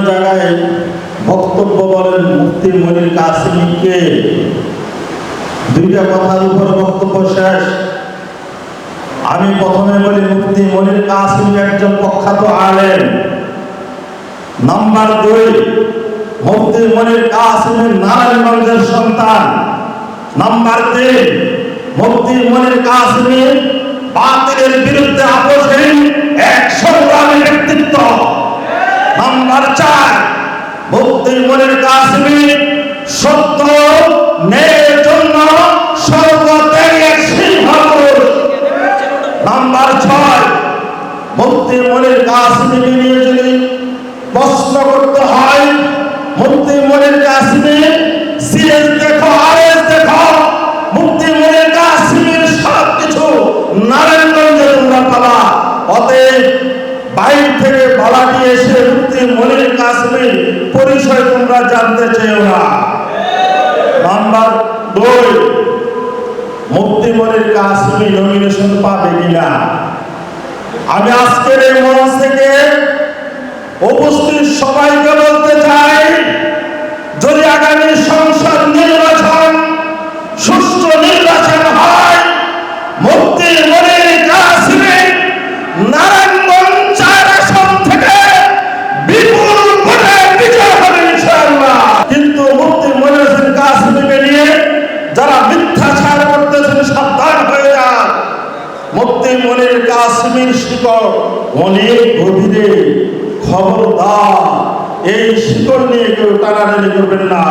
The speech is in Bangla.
জায়গায় বক্তব্য বলেন মুফতি মনির কাসিমকে। দুইটা কথার উপর বক্তব্য শেষ। আমি প্রথমে বলি, মুফতি মনির কাসিম একজন প্রখ্যাত আলেম। নাম্বার দুই, মুফতি মনির কাসিমের নারায়ণগঞ্জের সন্তান। নাম্বার তিন, মুফতি মনির কাসিমের বাতিলের বিরুদ্ধে নাম্বার চার। ভক্তির মনের কাশ্মীর সত্য ন্যায়ের জন্য সর্বত্যাগের সিংহপুর নম্বর ছয়, ভক্তির মনের কাশ্মীর নিয়ে যদি প্রশ্ন করতে হয় মুফতি মনির কাসিমে সিএস দেখো আরএস দেখো মুফতি মনির কাসিমের সব কিছু নারায়ণগঞ্জে তোমরা পাবা অতএব বাইর থেকে বালাটি এসে মুফতি মনির কাসিমের তোমরা জানতে চেয়েও না। নাম্বার দুই মুক্তি কাজ তুমি নমিনেশন পাবে কিনা? আমি আজকের এই মঞ্চ থেকে উপস্থিত সবাইকে বলতে চাই মুক্তি মনের কাশ্মীর শিকড় অনেক গভীরে খবরদার। এই শিকড় নিয়ে কেউ টানাটানি করবেন না।